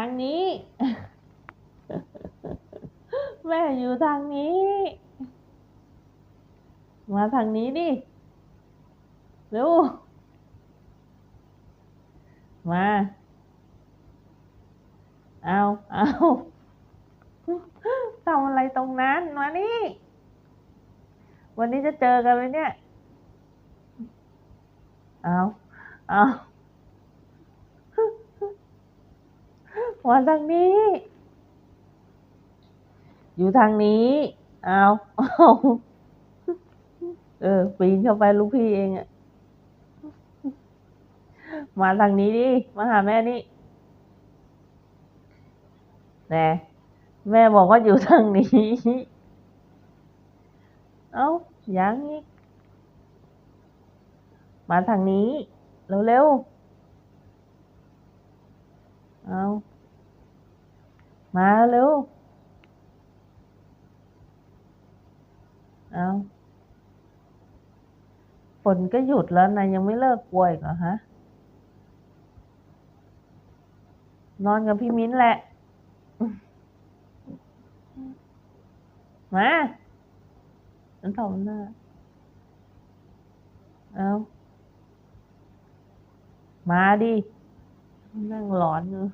างนี้ แม่อยู่ทางนี้ มาทางนี้ดิเร็วมา เอาเอาทำอะไรตรงนั้นมานี่ วันนี้จะเจอกันไหมเนี่ย เอาเอา มาทางนี้ อยู่ทางนี้ เอาเอาเออ ปีนเข้าไปลูกพี่เองอะมาทางนี้ดิ มาหาแม่นี่แน่แม่บอกว่าอยู่ทางนี้ เอ้ายังอีก มาทางนี้ เร็วๆ เอา มาเร็ว เอาฝนก็หยุดแล้วนะยังไม่เลิกกลัวอีกเหรอฮะ นอนกับพี่มิ้นแหละ มาฉันทำหน้า เอามาดิ นั่งหลอนอยู่